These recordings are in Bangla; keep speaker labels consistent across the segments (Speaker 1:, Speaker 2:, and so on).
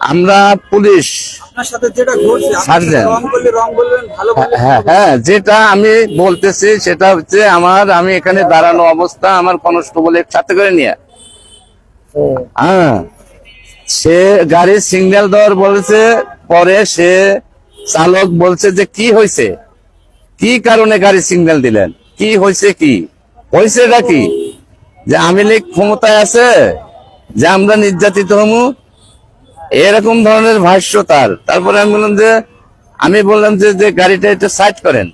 Speaker 1: আমরা পুলিশ
Speaker 2: বললে
Speaker 1: হ্যাঁ হ্যাঁ যেটা আমি বলতেছি সেটা হচ্ছে আমার আমি এখানে দাঁড়ানো অবস্থা আমার কনস্টেবলের সাথে করে নিয়ে। হ্যাঁ সে গাড়ির সিগন্যাল দেওয়ার বলেছে পরে সে চালক বলছে যে কি হয়েছে? কি কারণে গাড়ি সিগন্যাল দিলেন? কি হয়েছে কি? হয়েছেটা কি? যে আমি লীগ ক্ষমতায় আছে যে আমরা নির্যাতিত হমু এরকম ধরনের ভাষ্য তার। তারপরে আমি বললাম যে, আমি বললাম যে যে গাড়িটা একটু সাইড করেন।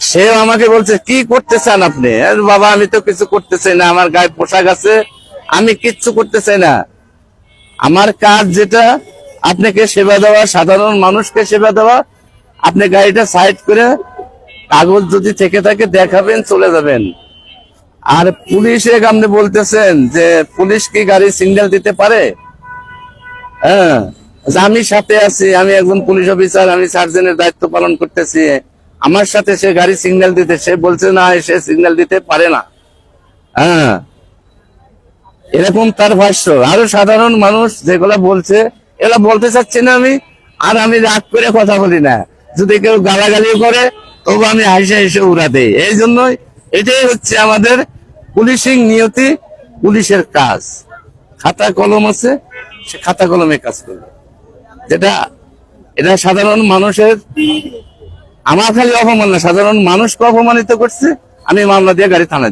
Speaker 1: সেও আমাকে বলছে, কি করতে চান আপনি বাবা, আমি তো কিছু করতে চাই না, আমার গায়ে পোশাক আছে, আমি কিচ্ছু করতে চাই না। আমার কাজ যেটা, আপনাকে সেবা দেওয়া, সাধারণ মানুষকে সেবা দেওয়া, আপনি গাড়িটা সাইড করে কাগজ যদি থেকে থাকে, দেখাবেন, চলে যাবেন। আর পুলিশে আপনি বলতেছেন যে, পুলিশ কি গাড়ি সিগন্যাল দিতে পারে? হ্যাঁ। আমি সাথে আছি, আমি একজন পুলিশ অফিসার, আমি সার্জেনের দায়িত্ব পালন করতেছি। আমার সাথে সে গাড়ি সিগন্যাল দিতে, সে বলছে না, সে সিগন্যাল দিতে পারে না। হ্যাঁ। এরকম তার ভাষ্য। আরও সাধারণ মানুষ যেগুলা বলছে এগুলা বলতে চাচ্ছি না আমি, আর আমি রাগ করে কথা বলি না। যদি কেউ গালাগালি করে, তবু আমি হাসে হেসে উড়া দেই। এই জন্যই এটাই হচ্ছে আমাদের পুলিশিং নিয়তি, পুলিশের কাজ। খাতা কলম আছে সে খাতা কলমে কাজ করবে। যেটা, এটা সাধারণ মানুষের, আমার খালি অপমান না, সাধারণ মানুষকে অপমানিত করছে, আমি মামলা দিয়ে গাড়ি থানা